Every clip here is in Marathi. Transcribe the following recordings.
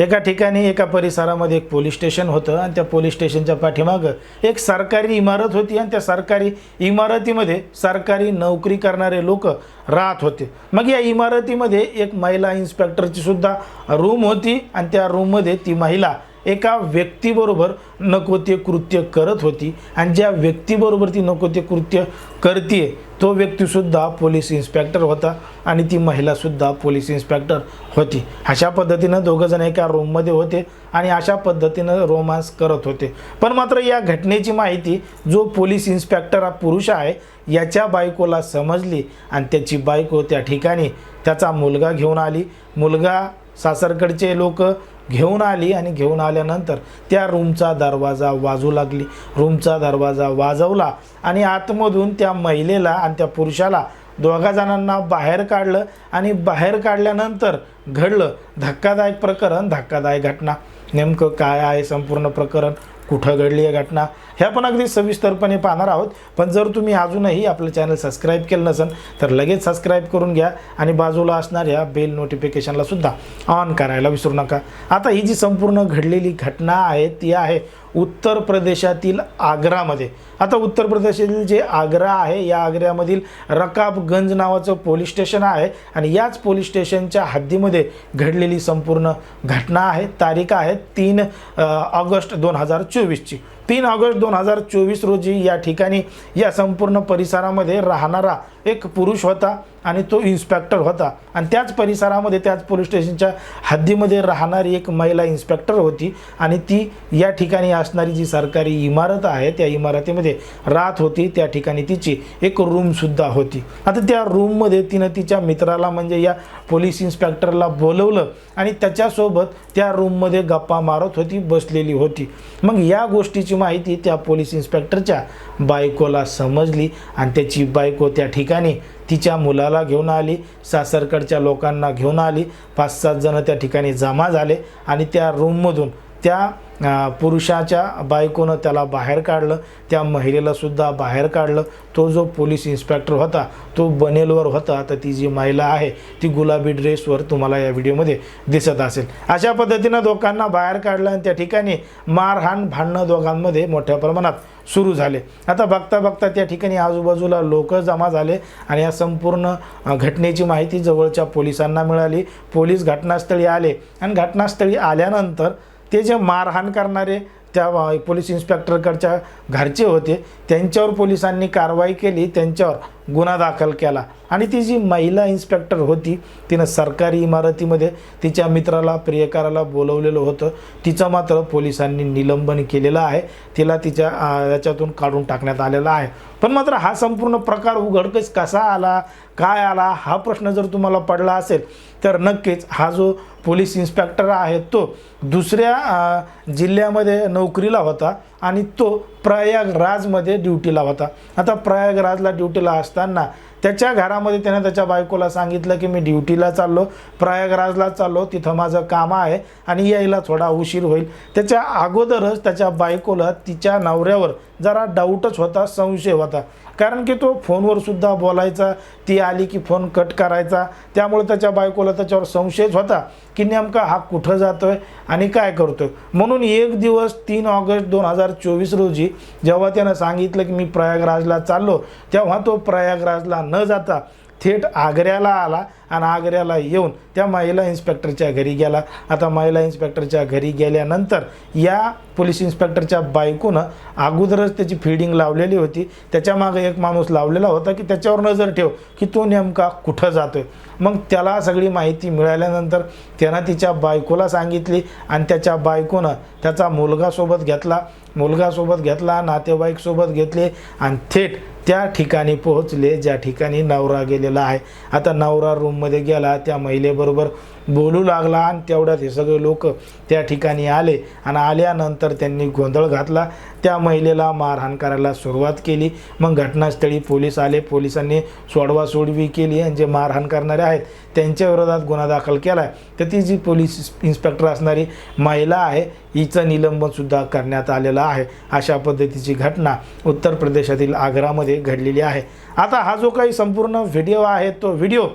एका ठिकाणी एका परिसरामध्ये एक पोलीस स्टेशन होतं आणि त्या पोलीस स्टेशनच्या पाठीमागं एक सरकारी इमारत होती आणि त्या सरकारी इमारतीमध्ये सरकारी नोकरी करणारे लोक राहत होते. मग या इमारतीमध्ये एक महिला इन्स्पेक्टरची सुद्धा रूम होती आणि त्या रूममध्ये ती महिला एका व्यक्तीबरोबर नको ते कृत्य करत होती आणि ज्या व्यक्तीबरोबर ती नको ते कृत्य करते तो व्यक्तीसुद्धा पोलीस इन्स्पेक्टर होता आणि ती महिलासुद्धा पोलीस इन्स्पेक्टर होती. अशा पद्धतीनं दोघंजण एका रूममध्ये होते आणि अशा पद्धतीनं रोमांस करत होते. पण मात्र या घटनेची माहिती जो पोलीस इन्स्पेक्टर हा पुरुष आहे याच्या बायकोला समजली आणि त्याची बायको त्या ठिकाणी त्याचा मुलगा घेऊन आली. मुलगा सासरकडचे लोक घेऊन आली आणि घेऊन आल्यानंतर त्या रूमचा दरवाजा वाजू लागली. रूमचा दरवाजा वाजवला आणि आतमधून त्या महिलेला आणि त्या पुरुषाला दोघा जणांना बाहेर काढलं आणि बाहेर काढल्यानंतर घडलं धक्कादायक प्रकरण धक्कादायक घटना. नेमकं काय आहे संपूर्ण प्रकरण? कुठं घडली आहे घटना ह्या पण अगदी सविस्तरपणे पाहणार आहोत. पण जर तुम्ही अजूनही आपलं चॅनल सबस्क्राईब केलं नसेल तर लगेच सबस्क्राईब करून घ्या आणि बाजूला असणाऱ्या बेल नोटिफिकेशनला सुद्धा ऑन करायला विसरू नका. आता ही जी संपूर्ण घडलेली घटना आहे ती आहे उत्तर प्रदेशातील आग्रामध्ये. आता उत्तर प्रदेशातील जे आग्रा आहे या आग्र्यामधील रकाबगंज नावाचं पोलीस स्टेशन आहे आणि याच पोलीस स्टेशनच्या हद्दीमध्ये घडलेली संपूर्ण घटना आहे. तारीख आहे तीन ऑगस्ट दोन हजार चोवीसची. तीन ऑगस्ट दोन हजार चोवीस रोजी या ठिकाणी या संपूर्ण परिसरामध्ये राहणारा एक पुरुष होता. आणि तो इन्स्पेक्टर होता. आणि त्याच परिसरामध्ये त्याच पोलीस स्टेशनच्या हद्दीमध्ये राहणारी एक महिला इन्स्पेक्टर होती. आणि ती या ठिकाणी असणारी जी सरकारी इमारत आहे त्या इमारतीमध्ये राहत होती. त्या ठिकाणी तिची एक रूमसुद्धा होती. आता त्या रूममध्ये तिनं तिच्या मित्राला म्हणजे या पोलीस इन्स्पेक्टरला बोलवलं आणि त्याच्यासोबत त्या रूममध्ये गप्पा मारत होती बसलेली होती. मग या गोष्टीची माहिती त्या पोलीस इन्स्पेक्टरच्या बायकोला समजली आणि त्याची बायको त्या ठिकाणी तिच्या मुलाला घेऊन आली सासरकडच्या लोकांना घेऊन आली. पाच सात जणं त्या ठिकाणी जमा झाले आणि त्या रूममधून त्या पुरुषाच्या बायकोनं त्याला बाहेर काढलं त्या महिलेलासुद्धा बाहेर काढलं. तो जो पोलीस इन्स्पेक्टर होता तो बनेलवर होता. तर ती जी महिला आहे ती गुलाबी ड्रेसवर तुम्हाला या व्हिडिओमध्ये दिसत असेल. अशा पद्धतीनं दोघांना बाहेर काढलं आणि त्या ठिकाणी मारहाण भांडणं दोघांमध्ये मोठ्या प्रमाणात सुरू झाले. आता बघता बघता त्या ठिकाणी आजूबाजूला लोक जमा झाले आणि या संपूर्ण घटनेची माहिती जवळच्या पोलिसांना मिळाली. पोलीस घटनास्थळी आले आणि घटनास्थळी आल्यानंतर ते जे मारहाण करणारे त्या पोलीस इन्स्पेक्टरकडच्या घरचे होते त्यांच्यावर पोलिसांनी कारवाई केली त्यांच्यावर गुन्हा दाखल केला. आणि ती जी महिला इन्स्पेक्टर होती तिनं सरकारी इमारतीमध्ये तिच्या मित्राला प्रियकाराला बोलवलेलं होतं. तिचं मात्र पोलिसांनी निलंबन केलेलं आहे. तिला तिच्या याच्यातून काढून टाकण्यात आलेला आहे. पण मात्र हा संपूर्ण प्रकार उघडकीस कसा आला काय आला हा प्रश्न जर तुम्हाला पडला असेल तर नक्कीच हा जो पोलीस इन्स्पेक्टर आहे तो दुसऱ्या जिल्ह्यामध्ये नोकरीला होता आणि तो प्रयागराजमध्ये ड्युटीला होता. आता प्रयागराजला ड्युटीला असताना त्याच्या घरामध्ये त्याने त्याच्या बायकोला सांगितलं की मी ड्युटीला चाललो प्रयागराजला चाललो तिथं माझं काम आहे आणि यायला थोडा उशीर होईल. त्याच्या अगोदरच त्याच्या बायकोला तिच्या नवऱ्यावर जरा डाऊटच होता संशय होता. कारण की तो फोनवर सुद्धा बोलायचा ती आली की फोन कट करायचा. त्यामुळे त्याच्या बायकोला त्याच्यावर संशयच होता की नेमका हा कुठं जातो आहे आणि काय करतो आहे म्हणून एक दिवस तीन ऑगस्ट दोन हजार चोवीस रोजी जेव्हा त्यानं सांगितलं की मी प्रयागराजला चाललो तेव्हा तो प्रयागराजला न जाता थेट आग्र्याला आला आणि आग्र्याला येऊन त्या महिला इन्स्पेक्टरच्या घरी गेला. आता महिला इन्स्पेक्टरच्या घरी गेल्यानंतर या पोलीस इन्स्पेक्टरच्या बायकोनं अगोदरच त्याची फिडिंग लावलेली होती. त्याच्यामागं एक माणूस लावलेला होता की त्याच्यावर नजर ठेव की तो नेमका कुठं जातोय. मग त्याला सगळी माहिती मिळाल्यानंतर त्यानं तिच्या बायकोला सांगितली आणि त्याच्या बायकोनं त्याचा मुलगासोबत घेतला. मुलगासोबत घेतला नातेवाईकसोबत घेतले आणि थेट त्या ठिकाणी पोहोचले. ज्या ठिकाणी नवरा गेलेला आहे. आता नवरा रूममध्ये गेला. त्या महिलेबरोबर बोलू लागला आणि तेवढ्यात हे सगळे लोक त्या ठिकाणी आले आणि आल्यानंतर त्यांनी गोंधळ घातला. त्या महिलेला मारहाण करायला सुरुवात केली. मग घटनास्थळी पोलीस आले. पोलिसांनी सोडवा सोडवी केली आणि जे मारहाण करणारे आहेत त्यांच्या विरोधात गुन्हा दाखल केला आहे तर ती जी पोलीस इन्स्पेक्टर असणारी महिला आहे हिचं निलंबनसुद्धा करण्यात आलेलं आहे. अशा पद्धतीची घटना उत्तर प्रदेशातील आग्रामध्ये घडलेली आहे. आता हा जो काही संपूर्ण व्हिडिओ आहे तो व्हिडिओ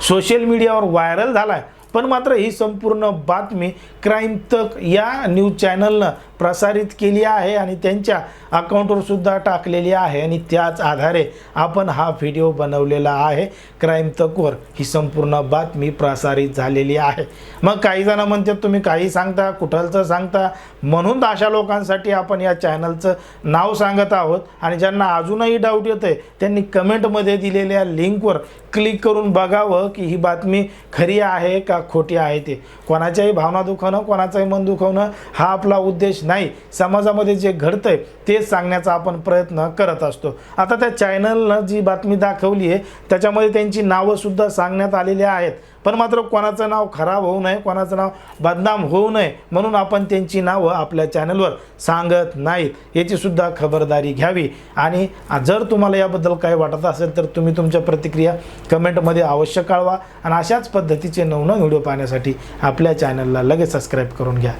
सोशल मीडियावर व्हायरल झाला आहे पण मात्र ही संपूर्ण बातमी क्राईम तक या न्यूज चॅनलनं प्रसारित केली आहे आणि त्यांच्या अकाउंटवर सुद्धा टाकलेली आहे आणि त्याच आधारे आपण हा व्हिडिओ बनवलेला आहे. क्राईम तकवर ही संपूर्ण बातमी प्रसारित झालेली आहे. मग काही जण म्हणतात तुम्ही काही सांगता कुठलचं सांगता? म्हणून अशा लोकांसाठी आपण या चॅनलचं नाव सांगत आहोत. आणि ज्यांना अजूनही डाऊट येत आहे त्यांनी कमेंटमध्ये दिलेल्या लिंकवर क्लिक करून बघावं की ही बातमी खरी आहे का खोटी आहे ते. कोणाच्याही भावना दुखवणं कोणाचंही मन दुखवणं हा आपला उद्देश नाही समाजामध्ये जे घडतंय तेच सांगण्याचा आपण प्रयत्न करत असतो. आता त्या चॅनलनं जी बातमी दाखवली आहे त्याच्यामध्ये त्यांची नावंसुद्धा सांगण्यात आलेली आहेत. पण मात्र कोणाचं नाव खराब होऊ नये कोणाचं नाव बदनाम होऊ नये म्हणून आपण त्यांची नावं आपल्या चॅनलवर सांगत नाहीत. याचीसुद्धा खबरदारी घ्यावी. आणि जर तुम्हाला याबद्दल काय वाटत असेल तर तुम्ही तुमच्या प्रतिक्रिया कमेंटमध्ये अवश्य कळवा. आणि अशाच पद्धतीचे नवनवीन व्हिडिओ पाहण्यासाठी आपल्या चॅनलला लगेच सबस्क्राईब करून घ्या.